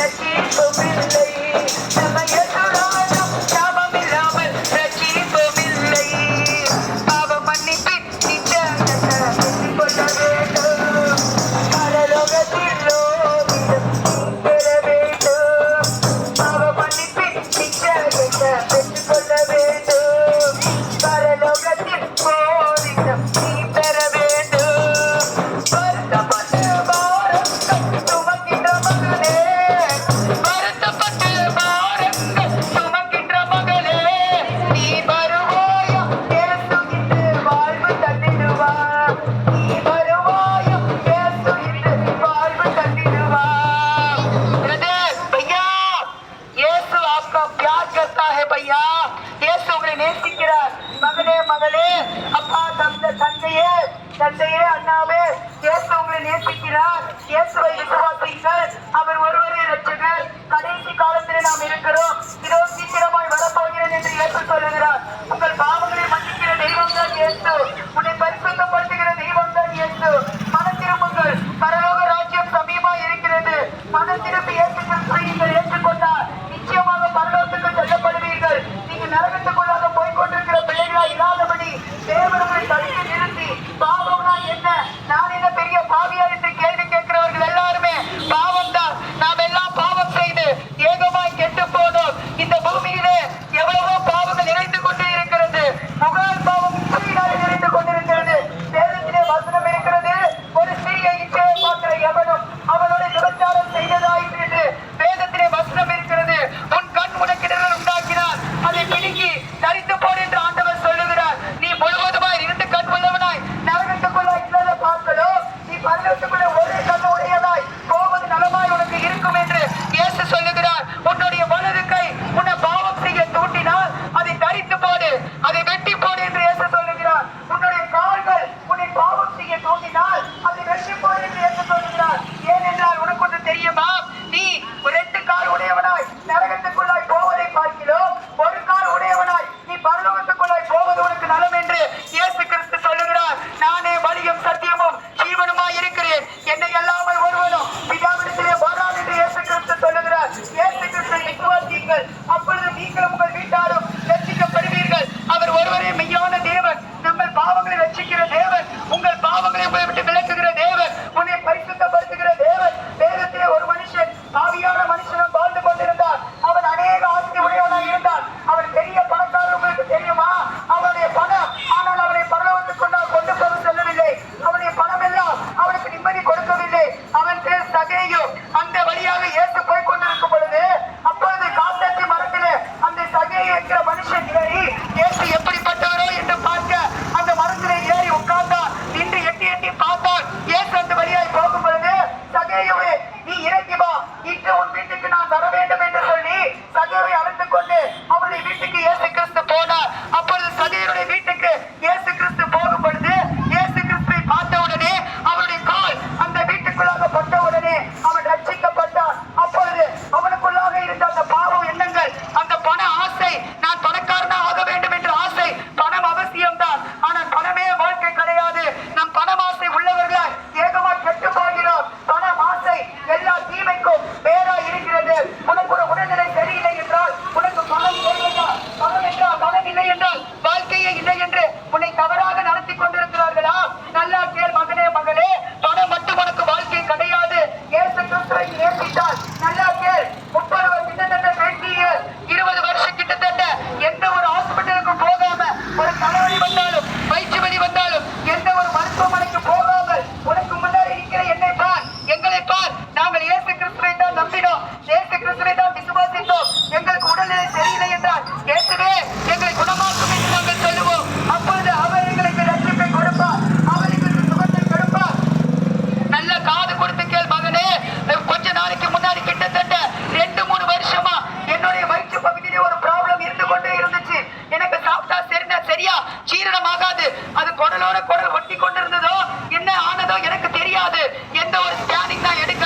Thank you. அப்பா தந்த தந்தையே தந்தையே அண்ணாவே இயேசு உங்களை நேசிக்கிறார். இயேசுவை விசுவாசிங்கள் Get el hombre. Arkadaşlar güvenlik கொண்டிருந்ததோ என்ன ஆனதோ எனக்கு தெரியாது. எந்த ஒரு ஸ்கேனிங் நான் எடுக்க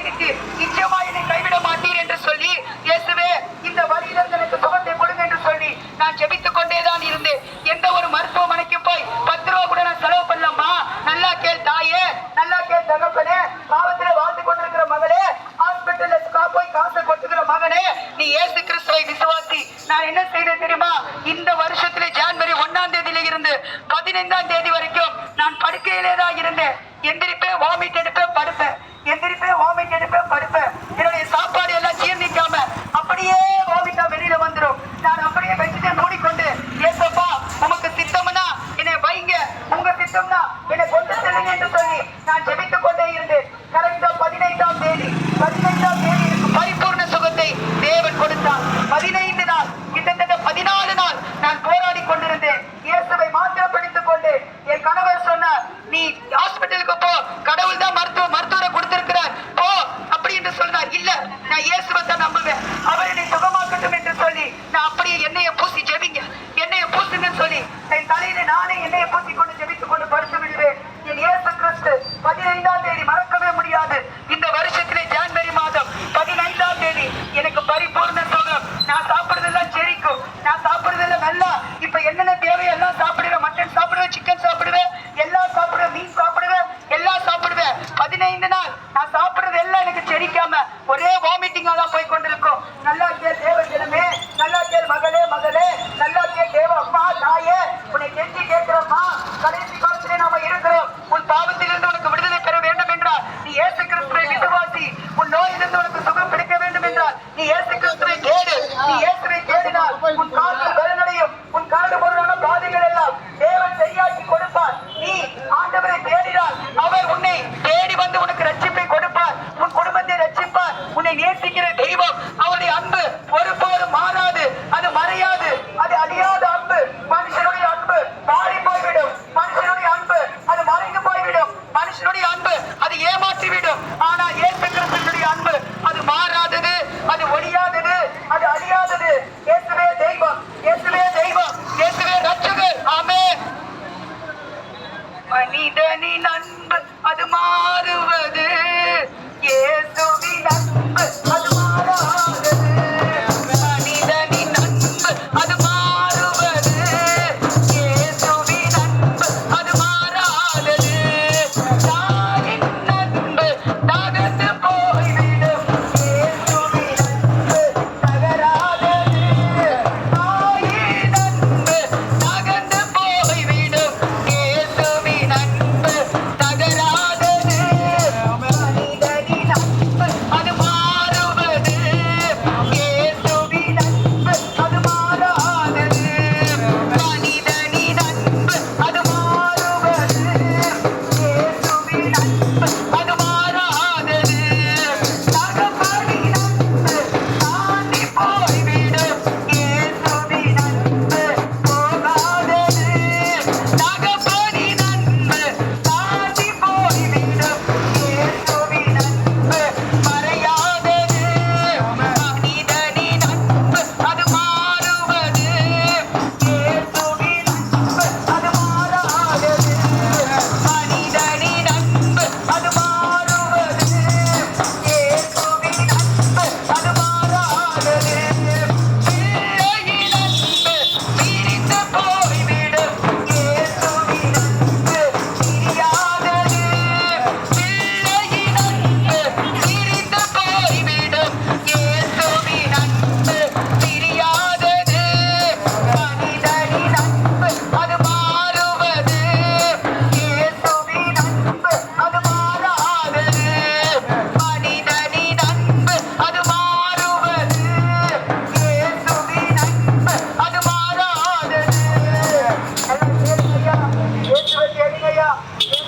விட்டு நிச்சயமா என்னை கைவிட மாட்டீர் என்று சொல்லி இயேசுவே இந்த வழியில எனக்கு சுகத்தை கொடுங்க என்று சொல்லி நான் ஜெபித்துக் கொண்டேதான் இருந்தேன். எந்த ஒரு மருத்துவமனைக்கு போய் பத்து ரூபா கூட நான் செலவு பண்ணலாமா? நல்லா கேள் தாயே நல்லா கேள் தகப்பனே பாவத்துல வாழ்ந்து கொண்டிருக்கிற மகளே ஹாஸ்பிட்டல்ல போய் காசை கொட்டுகிற மகனே நீ ஏசு கிறிஸ்துவை விசுவாசி. நான் என்ன செய்தேன் தெரியுமா? இந்த வருஷத்துல பதினைந்தாம் தேதி வரைக்கும் நான் படுக்கையிலே தான் இருந்தேன். எந்திரிப்பேன் வாமிட் எடுப்பேன் படுப்பேன். எந்திரிப்பேன் வாமிட் எடுப்பேன் படுப்பேன். என்னுடைய சாப்பாடு எல்லாம் ஜீர்ணிக்காம அப்படியே வாமிட்டா வெளியில வந்துடும் நான் அப்படியே மனுஷனுடைய அன்பு அது ஏமாற்றிவிடும். ஆனால் இயேசு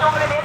sobre